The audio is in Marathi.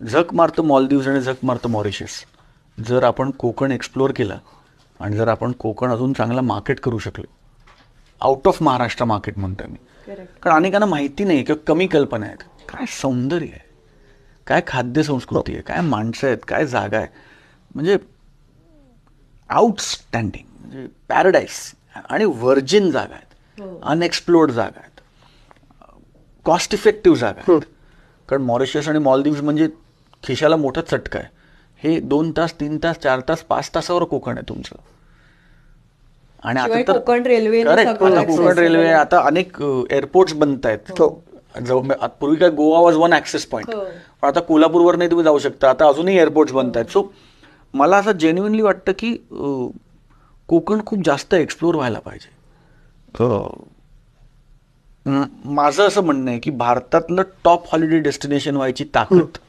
झक मारतं मॉलदीव्स आणि झक मारतं मॉरिशस जर आपण कोकण एक्सप्लोअर केलं आणि जर आपण कोकण अजून चांगला मार्केट करू शकलो. आउट ऑफ महाराष्ट्र मार्केट म्हणतोय मी. कारण अनेकांना माहिती नाही किंवा कमी कल्पना आहेत. काय सौंदर्य आहे? काय खाद्य संस्कृती आहे? काय माणसं आहेत? काय जागा आहे? म्हणजे आउटस्टँडिंग म्हणजे पॅराडाईस आणि व्हर्जिन जागा आहेत. अनएक्सप्लोर्ड जागा आहेत. कॉस्ट इफेक्टिव्ह जागा आहेत. कारण मॉरिशस आणि मॉलदीव्स म्हणजे खिशाला मोठा चटका आहे. हे दोन तास तीन तास चार तास पाच तासावर कोकण आहे तुमचं. आणि आता तर कोकण रेल्वे वगैरे. आता अनेक एअरपोर्ट्स बनत आहेत. आता पूर्वी काय Goa was one access point हो. पण आता कोल्हापूरवर नाही तुम्ही जाऊ शकता. आता अजूनही एअरपोर्ट्स बनत आहेत. सो मला असं जेन्युनली वाटतं की कोकण खूप जास्त एक्सप्लोर व्हायला पाहिजे. अं, माझं असं म्हणणं आहे की भारतातलं टॉप हॉलिडे डेस्टिनेशन व्हायची ताकद.